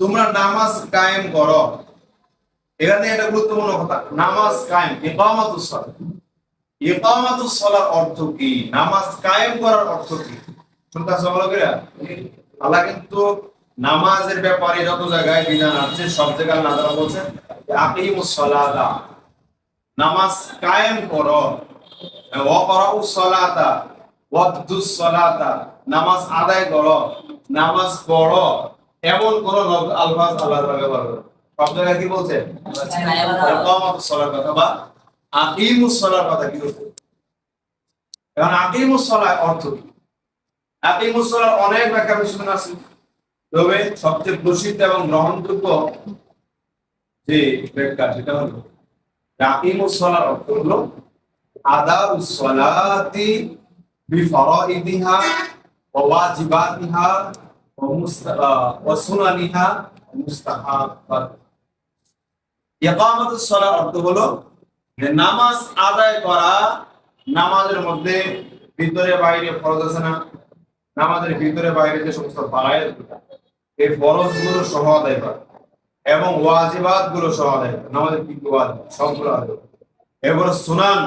তোমরা নামাজ কায়েম এখানে একটা গুরুত্বপূর্ণ কথা, নামাজ কায়েম অর্থ কি? নামাজ কায়েম করার অর্থ কি? আল্লাহ কিন্তু নামাজের ব্যাপারে যত জায়গায় বিধান আছে, সব জায়গায় বলছেন আকিমুস সালাতা। নামাজ কায়েম করো। নামাজ আদায় করো। নামাজ পড়ো। এমন কোন আলফাজ আল্লাহ ব্যবহার জায়গায় কি বলছে? বা কথা কি বলছে? অর্থ কি? অনেক ব্যাখ্যা বিশ্লেষণ আছে। তবে সবচেয়ে প্রসিদ্ধ এবং গ্রহণযোগ্য যে ব্যাখ্যা সেটা হলো আকিমুস অর্থ হলো আদাউস সালাতি ওয়াজিবাতিহা ওয়া সুনানিহা মুস্তাহাবাত ইকামাতুস অর্থ হলো নামাজ আদায় করা নামাজের মধ্যে ভিতরে বাইরে ফরজ আছে না? নামাজের ভিতরে বাইরে যে সমস্ত ফারায়েজ এই ফরজগুলো সহ আদায় করা এবং ওয়াজিবাতগুলো সহ আদায় করা। নামাজের কি কি ওয়াজিব? সবগুলো আদায় এবার সুনান,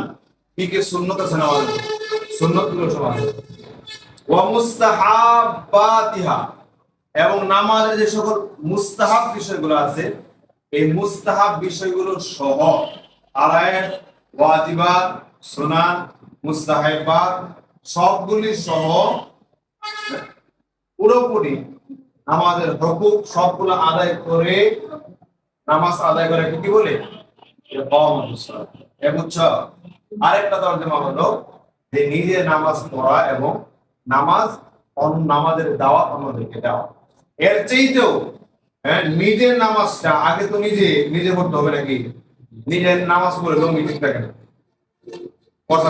কি কি সুন্নত আছে নামাজের সুন্নতগুলো সহ আদায় করা ওয়া মুস্তাহাবাতিহা এবং নামাজের যে সকল মুস্তাহাব বিষয়গুলো আছে, এই মুস্তাহাব বিষয়গুলো সহ আলায়ের ওয়াজিবাত সুনান মুস্তাহাবাত সবগুলি সহ পুরোপুরি আমাদের হকুক সবগুলো আদায় করে, নামাজ আদায় করে কি বলে। এ আরেকটা তর্জমা হলো যে নিজে নামাজ পড়া এবং নামাজ, অন্য নামাজের দাওয়াত অন্যদেরকে দেওয়া। এর চাইতেও হ্যাঁ নিজের নামাজটা আগে তো নিজে নিজে পড়তে হবে নাকি? নিজের নামাজ পড়ে লঙ্গি ঠিক থাকে না। কথা